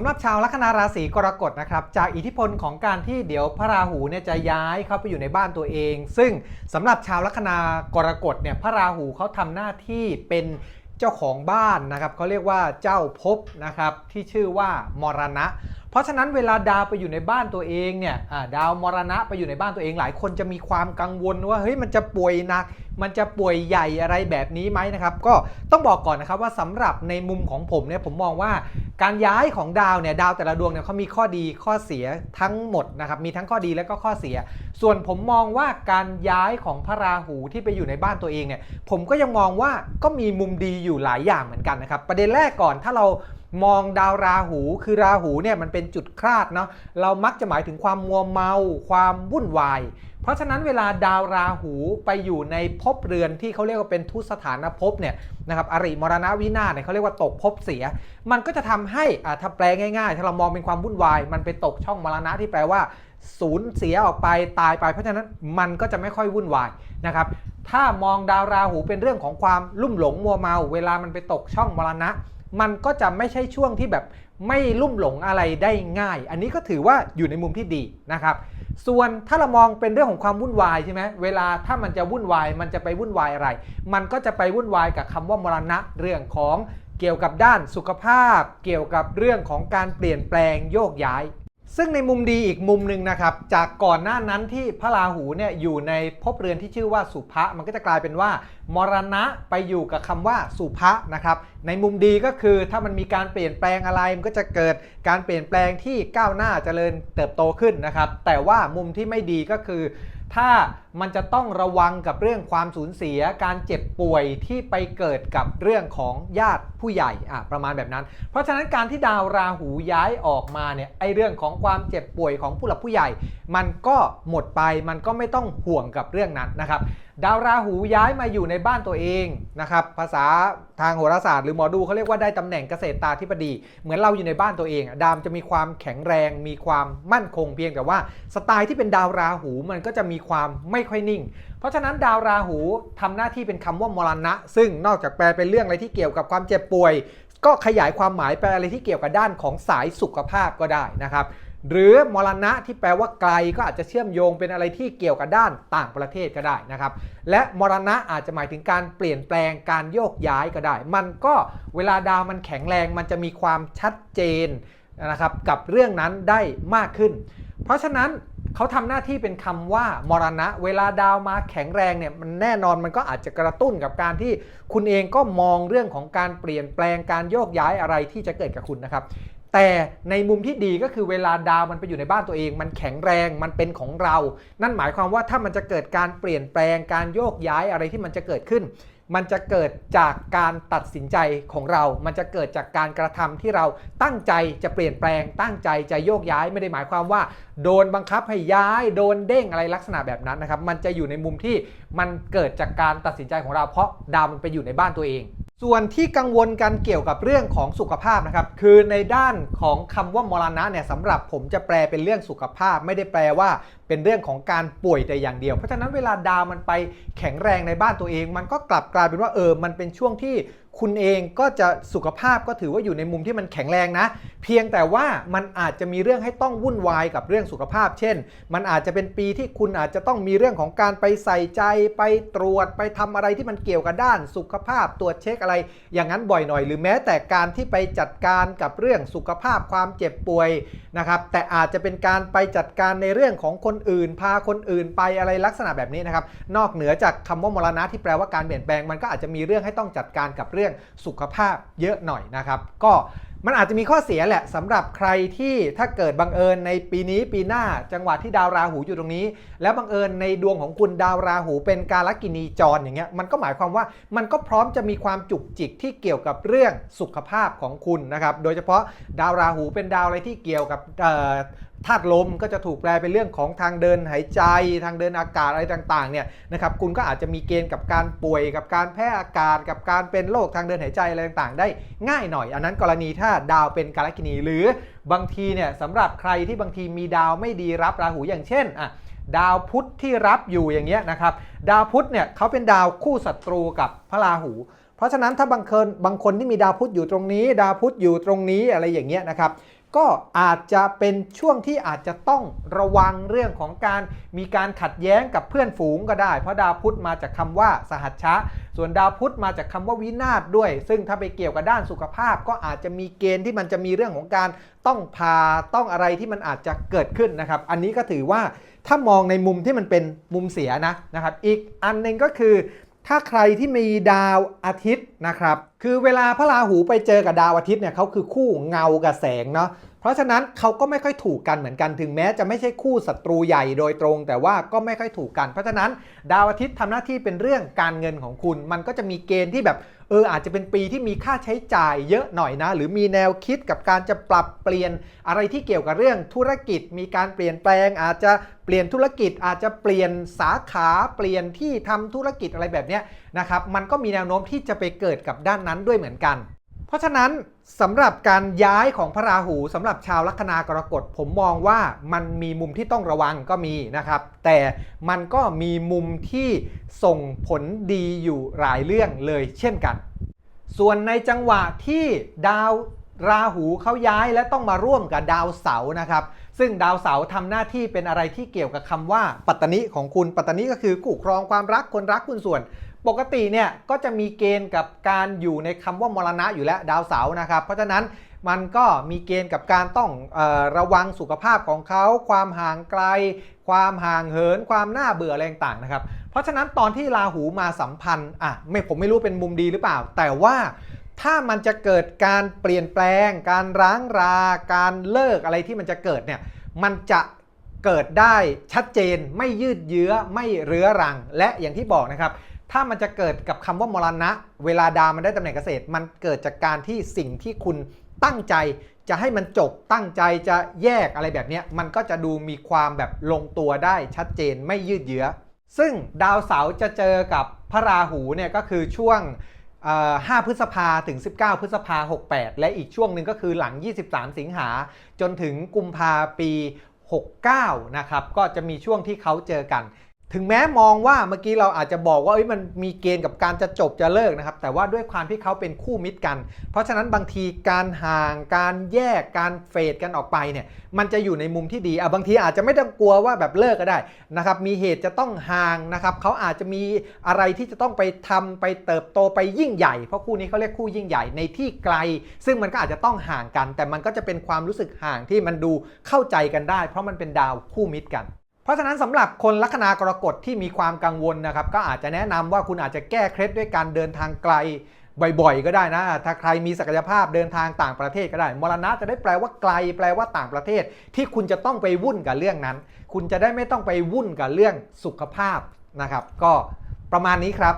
ำหรับชาวลัคนาราศีกรกฎนะครับจากอิทธิพลของการที่เดี๋ยวพระราหูเนี่ยจะย้ายเข้าไปอยู่ในบ้านตัวเอง ซึ่งสำหรับชาวลัคนากรกฎเนี่ยพระราหูเขาทำหน้าที่เป็นเจ้าของบ้านนะครับเขาเรียกว่าเจ้าภพนะครับที่ชื่อว่ามรณะเพราะฉะนั้นเวลาดาวไปอยู่ในบ้านตัวเองเนี่ยดาวมรณะไปอยู่ในบ้านตัวเองหลายคนจะมีความกังวลว่าเฮ้ยมันจะป่วยหนัก มันจะป่วยใหญ่อะไรแบบนี้ไหมนะครับ ก็ต้องบอกก่อนนะครับว่าสำหรับในมุมของผมเนี่ยผมมองว่าการย้ายของดาวเนี่ยดาวแต่ละดวงเนี่ยเขามีข้อดีข้อเสียทั้งหมดนะครับมีทั้งข้อดีและก็ข้อเสีย ส่วนผมมองว่าการย้ายของพระราหูที่ไปอยู่ในบ้านตัวเองเนี่ยผมก็ยังมองว่าก็มีมุมดีอยู่หลายอย่างเหมือนกันนะครับ ประเด็นแรกก่อนถ้าเรา มองดาวราหูคือราหูเนี่ยมันเป็นจุดคลาดเนาะเรามักจะหมายถึงความมัวเมา ความวุ่นวาย เพราะฉะนั้นเวลาดาวราหูไปอยู่ในภพเรือนที่เขาเรียกว่าเป็นทุสถานภพเนี่ยนะครับอริมรณวินาศเนี่ยเขาเรียกว่าตกภพเสีย มันก็จะทำให้อ่าถ้าแปลง่ายๆ ถ้าเรามองเป็นความวุ่นวาย มันไปตกช่องมรณะที่แปลว่าสูญเสียออกไปตายไป เพราะฉะนั้นมันก็จะไม่ค่อยวุ่นวายนะครับถ้ามองดาวราหูเป็นเรื่องของความลุ่มหลงมัวเมา เวลามันไปตกช่องมรณะ มันก็จะไม่ใช่ช่วงที่แบบไม่ลุ่มหลงอะไรได้ง่าย อันนี้ก็ถือว่าอยู่ในมุมที่ดีนะครับ ส่วนถ้าเรามองเป็นเรื่องของความวุ่นวายใช่ไหมเวลาถ้ามันจะวุ่นวายมันจะไปวุ่นวายอะไร มันก็จะไปวุ่นวายกับคำว่ามรณะเรื่องของเกี่ยวกับด้านสุขภาพ เกี่ยวกับเรื่องของการเปลี่ยนแปลงโยกย้าย ซึ่งในมุมดีอีกมุมหนึ่งนะครับ จากก่อนหน้านั้นที่พระราหูเนี่ยอยู่ในภพเรือนที่ชื่อว่าสุภะมันก็จะกลายเป็นว่ามรณะไปอยู่กับคำว่าสุภะนะครับ ในมุมดีก็คือถ้ามันมีการเปลี่ยนแปลงอะไรมันก็จะเกิดการเปลี่ยนแปลงที่ก้าวหน้าเจริญเติบโตขึ้นนะครับ แต่ว่ามุมที่ไม่ดีก็คือ ถ้ามันจะต้องระวังกับเรื่องความสูญเสียการเจ็บป่วยที่ไปเกิดกับเรื่องของญาติผู้ใหญ่อะประมาณแบบนั้น เพราะฉะนั้นการที่ดาวราหูย้ายออกมาเนี่ยไอเรื่องของความเจ็บป่วยของผู้หลักผู้ใหญ่ มันก็หมดไปมันก็ไม่ต้องห่วงกับเรื่องนั้นนะครับ ดาวราหูย้ายมาอยู่ในบ้านตัวเองนะครับภาษาทางโหราศาสตร์หรือหมอดูเขาเรียกว่าได้ตำแหน่งเกษตรตาธิบดี เหมือนเราอยู่ในบ้านตัวเองดาวจะมีความแข็งแรง มีความมั่นคงเพียงแต่ว่า สไตล์ที่เป็นดาวราหูมันก็จะมีความไม่ค่อยนิ่ง เพราะฉะนั้นดาวราหูทำหน้าที่เป็นคำว่ามรณะ ซึ่งนอกจากแปลเป็นเรื่องอะไรที่เกี่ยวกับความเจ็บป่วย ก็ขยายความหมายไปอะไรที่เกี่ยวกับด้านของสายสุขภาพก็ได้นะครับ หรือมรณะที่แปลว่าไกลก็อาจจะเชื่อมโยงเป็นอะไรที่เกี่ยวกับด้านต่างประเทศก็ได้นะครับ และมรณะอาจจะหมายถึงการเปลี่ยนแปลงการโยกย้ายก็ได้ มันก็เวลาดาวมันแข็งแรงมันจะมีความชัดเจนนะครับกับเรื่องนั้นได้มากขึ้น เพราะฉะนั้นเขาทำหน้าที่เป็นคำว่ามรณะ เวลาดาวมาแข็งแรงเนี่ยมันแน่นอนมันก็อาจจะกระตุ้นกับการที่คุณเองก็มองเรื่องของการเปลี่ยนแปลงการโยกย้ายอะไรที่จะเกิดกับคุณนะครับ แต่ในมุมที่ดีก็คือเวลาดาวมันไปอยู่ในบ้านตัวเอง มันแข็งแรงมันเป็นของเรา นั่นหมายความว่าถ้ามันจะเกิดการเปลี่ยนแปลงการโยกย้ายอะไรที่มันจะเกิดขึ้น มันจะเกิดจากการตัดสินใจของเรา มันจะเกิดจากการกระทำที่เราตั้งใจจะเปลี่ยนแปลง ตั้งใจจะโยกย้ายไม่ได้หมายความว่า โดนบังคับให้ย้าย โดนเด้งอะไรลักษณะแบบนั้นนะครับ มันจะอยู่ในมุมที่มันเกิดจากการตัดสินใจของเรา เพราะดาวมันไปอยู่ในบ้านตัวเอง ส่วนที่กังวลกันเกี่ยวกับเรื่องของสุขภาพนะครับ คือในด้านของคำว่ามรณะเนี่ยสำหรับผมจะแปลเป็นเรื่องสุขภาพ ไม่ได้แปลว่าเป็นเรื่องของการป่วยแต่อย่างเดียว เพราะฉะนั้นเวลาดาวมันไปแข็งแรงในบ้านตัวเอง มันก็กลับกลายเป็นว่าเออมันเป็นช่วงที่ คุณเองก็จะสุขภาพก็ถือว่าอยู่ในมุมที่มันแข็งแรงนะ เพียงแต่ว่ามันอาจจะมีเรื่องให้ต้องวุ่นวายกับเรื่องสุขภาพ เช่น มันอาจจะเป็นปีที่คุณอาจจะต้องมีเรื่องของการไปใส่ใจไปตรวจไปทำอะไรที่มันเกี่ยวกับด้านสุขภาพ ตรวจเช็คอะไร อย่างนั้นบ่อยหน่อย หรือแม้แต่การที่ไปจัดการกับเรื่องสุขภาพความเจ็บป่วยนะครับแต่อาจจะเป็นการไปจัดการในเรื่องของคนอื่น พาคนอื่นไปอะไรลักษณะแบบนี้นะครับนอกเหนือจากคำว่ามรณะที่แปลว่าการเปลี่ยนแปลงมันก็อาจจะมีเรื่องให้ต้องจัดการกับเรื่องสุขภาพเยอะหน่อยนะครับ ก็มันอาจจะมีข้อเสียแหละสำหรับใครที่ถ้าเกิดบังเอิญในปีนี้ปีหน้าจังหวะที่ดาวราหูอยู่ตรงนี้ แล้วบังเอิญในดวงของคุณดาวราหูเป็นกาลกินีจรอย่างเงี้ยมันก็หมายความว่ามันก็พร้อมจะมีความจุกจิกที่เกี่ยวกับเรื่องสุขภาพของคุณนะครับโดยเฉพาะดาวราหูเป็นดาวอะไรที่เกี่ยวกับ ธาตุลมก็จะถูกแปลเป็นเรื่องของทางเดินหายใจ ทางเดินอากาศอะไรต่างๆเนี่ยนะครับคุณก็อาจจะมีเกณฑ์กับการป่วยกับการแพ้อากาศ กับการเป็นโรคทางเดินหายใจอะไรต่างๆ ได้ง่ายหน่อย อันนั้นกรณีถ้าดาวเป็นกาลกินี หรือบางทีเนี่ยสำหรับใครที่บางทีมีดาวไม่ดีรับราหูอย่างเช่นอะดาวพุธที่รับอยู่อย่างเงี้ยนะครับดาวพุธเนี่ยเขาเป็นดาวคู่ศัตรูกับพระราหู เพราะฉะนั้นถ้าบางคนบางคนที่มีดาวพุธอยู่ตรงนี้ ดาวพุธอยู่ตรงนี้อะไรอย่างเงี้ยนะครับ ก็อาจจะเป็นช่วงที่อาจจะต้องระวังเรื่องของการมีการขัดแย้งกับเพื่อนฝูงก็ได้ เพราะดาวพุธมาจากคำว่าสหัชชะ ส่วนดาวพุธมาจากคำว่าวินาศด้วย ซึ่งถ้าไปเกี่ยวกับด้านสุขภาพ ก็อาจจะมีเกณฑ์ที่มันจะมีเรื่องของการต้องพาต้องอะไรที่มันอาจจะเกิดขึ้นนะครับ อันนี้ก็ถือว่าถ้ามองในมุมที่มันเป็นมุมเสียนะนะครับ อีกอันหนึงก็คือ ถ้าใครที่มีดาวอาทิตย์นะครับ คือเวลาพระราหูไปเจอกับดาวอาทิตย์เนี่ยเขาคือคู่เงากับแสงเนาะเพราะฉะนั้นเขาก็ไม่ค่อยถูกกันเหมือนกันถึงแม้จะไม่ใช่คู่ศัตรูใหญ่โดยตรง แต่ว่าก็ไม่ค่อยถูกกัน เพราะฉะนั้น ดาวอาทิตย์ทำหน้าที่เป็นเรื่องการเงินของคุณ มันก็จะมีเกณฑ์ที่แบบ เอออาจจะเป็นปีที่มีค่าใช้จ่ายเยอะหน่อยนะ หรือมีแนวคิดกับการจะปรับเปลี่ยนอะไรที่เกี่ยวกับเรื่องธุรกิจ มีการเปลี่ยนแปลง อาจจะเปลี่ยนธุรกิจ อาจจะเปลี่ยนสาขาเปลี่ยนที่ทำธุรกิจอะไรแบบเนี้ยนะครับมันก็มีแนวโน้มที่จะไปเกิดกับด้านนั้นด้วยเหมือนกัน เพราะฉะนั้นสำหรับการย้ายของพระราหูสำหรับชาวลัคนากรกฎผมมองว่ามันมีมุมที่ต้องระวังก็มีนะครับ แต่มันก็มีมุมที่ส่งผลดีอยู่หลายเรื่องเลยเช่นกัน ส่วนในจังหวะที่ดาวราหูเขาย้ายและต้องมาร่วมกับดาวเสาร์นะครับ ซึ่งดาวเสาร์ทำหน้าที่เป็นอะไรที่เกี่ยวกับคำว่า ปัตตนิของคุณปัตตนิก็คือคู่ครองความรักคนรักคุณส่วน ปกติเนี่ยก็จะมีเกณฑ์กับการอยู่ในคำว่ามรณะอยู่แล้วดาวเสาร์นะครับ เพราะฉะนั้นมันก็มีเกณฑ์กับการต้องออระวังสุขภาพของเขา ความห่างไกล ความห่างเหิน ความน่าเบื่ออะไรต่างนะครับ เพราะฉะนั้นตอนที่ราหูมาสัมพันธ์อะไม่ผมไม่รู้เป็นมุมดีหรือเปล่า แต่ว่า ถ้ามันจะเกิดการเปลี่ยนแปลง การร้างรา การเลิกอะไรที่มันจะเกิดเนี่ย มันจะเกิดได้ชัดเจน ไม่ยืดเยื้อ ไม่เรื้อรัง และอย่างที่บอกนะครับ ถ้ามันจะเกิดกับคำว่ามรณะ เวลาดาวมันได้ตำแหน่งเกษตร มันเกิดจากการที่สิ่งที่คุณตั้งใจจะให้มันจบตั้งใจจะแยกอะไรแบบนี้มันก็จะดูมีความแบบลงตัวได้ชัดเจนไม่ยืดเยื้อ ซึ่งดาวเสาร์จะเจอกับพระราหูเนี่ยก็คือช่วง 5 พฤษภาถึง 19 พฤษภา 68 และอีกช่วงหนึ่งก็คือหลัง 23 สิงหาจนถึงกุมภาปี 69 นะครับ ก็จะมีช่วงที่เขาเจอกัน ถึงแม้มองว่าเมื่อกี้เราอาจจะบอกว่ามันมีเกณฑ์กับการจะจบจะเลิกนะครับ แต่ว่าด้วยความที่เขาเป็นคู่มิตรกัน เพราะฉะนั้นบางทีการห่าง การแยกการเฟดกันออกไปเนี่ยมันจะอยู่ในมุมที่ดีอะบางทีอาจจะไม่ต้องกลัวว่าแบบเลิกก็ได้นะครับมีเหตุจะต้องห่างนะครับเขาอาจจะมีอะไรที่จะต้องไปทำไปเติบโตไปยิ่งใหญ่ เพราะคู่นี้เขาเรียกคู่ยิ่งใหญ่ในที่ไกล ซึ่งมันก็อาจจะต้องห่างกัน แต่มันก็จะเป็นความรู้สึกห่างที่มันดูเข้าใจกันได้ เพราะมันเป็นดาวคู่มิตรกัน ราะฉะนั้นสำหรับคนลัคนากรกฎที่มีความกังวลนะครับ ก็อาจจะแนะนำว่าคุณอาจจะแก้เคล็ดด้วยการเดินทางไกลบ่อยๆ ก็ได้นะ ถ้าใครมีศักยภาพเดินทางต่างประเทศก็ได้ มรณะจะได้แปลว่าไกล แปลว่าต่างประเทศ ที่คุณจะต้องไปวุ่นกับเรื่องนั้น คุณจะได้ไม่ต้องไปวุ่นกับเรื่องสุขภาพนะครับ ก็ประมาณนี้ครับ